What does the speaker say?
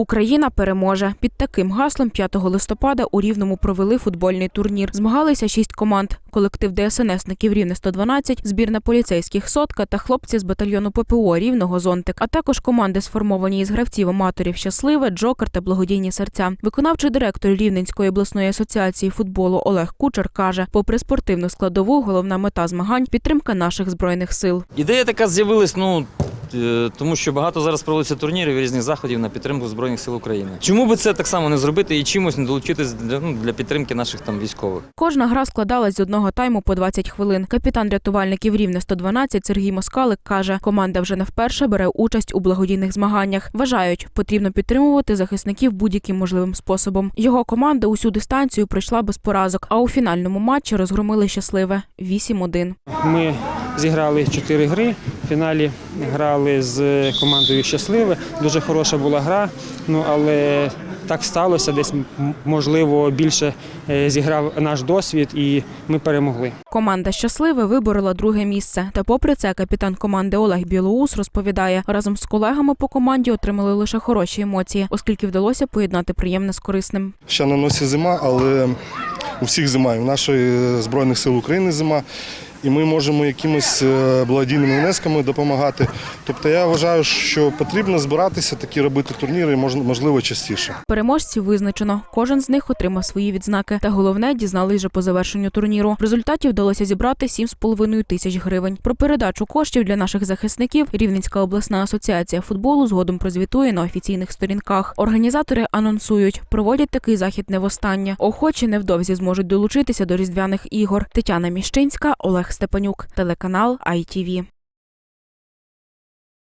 Україна переможе. Під таким гаслом 5 листопада у Рівному провели футбольний турнір. Змагалися шість команд. Колектив ДСНСників Рівне 112, збірна поліцейських сотка та хлопці з батальйону ППО Рівного Зонтик, а також команди, сформовані із гравців аматорів Щасливе, Джокер та благодійні серця. Виконавчий директор Рівненської обласної асоціації футболу Олег Кучер каже: попри спортивну складову, головна мета змагань підтримка наших збройних сил. Ідея така з'явилась, ну. Е, Тому що багато зараз проводиться турнірів і різних заходів на підтримку Збройних сил України. Чому би це так само не зробити і чимось не долучитись для, ну, для підтримки наших там військових? Кожна гра складалась з одного тайму по 20 хвилин. Капітан рятувальників Рівне 112 Сергій Москалик каже, команда вже не вперше бере участь у благодійних змаганнях. Вважають, потрібно підтримувати захисників будь-яким можливим способом. Його команда усю дистанцію пройшла без поразок, а у фінальному матчі розгромили щасливе 8-1. Ми зіграли чотири гри. В фіналі грали з командою Щасливе. Дуже хороша була гра, ну але так сталося. Десь можливо більше е, зіграв наш досвід, і ми перемогли. Команда щасливе виборола друге місце. Та попри це, капітан команди Олег Білоус розповідає, разом з колегами по команді отримали лише хороші емоції, оскільки вдалося поєднати приємне з корисним. Ще на носі зима, але у всіх зима. І у нашої Збройних сил України зима. І ми можемо якимись е, благодійними внесками допомагати. Тобто я вважаю, що потрібно збиратися, такі робити турніри, мож- можливо, частіше. Переможців визначено. Кожен з них отримав свої відзнаки. Та головне дізнались вже по завершенню турніру. В результаті вдалося зібрати 7,5 тисяч гривень. Про передачу коштів для наших захисників Рівненська обласна асоціація футболу згодом прозвітує на офіційних сторінках. Організатори анонсують, проводять такий захід не востаннє. Охочі невдовзі зможуть долучитися до різдвяних ігор. Тетяна Міщинська, Олег Степанюк, телеканал ITV.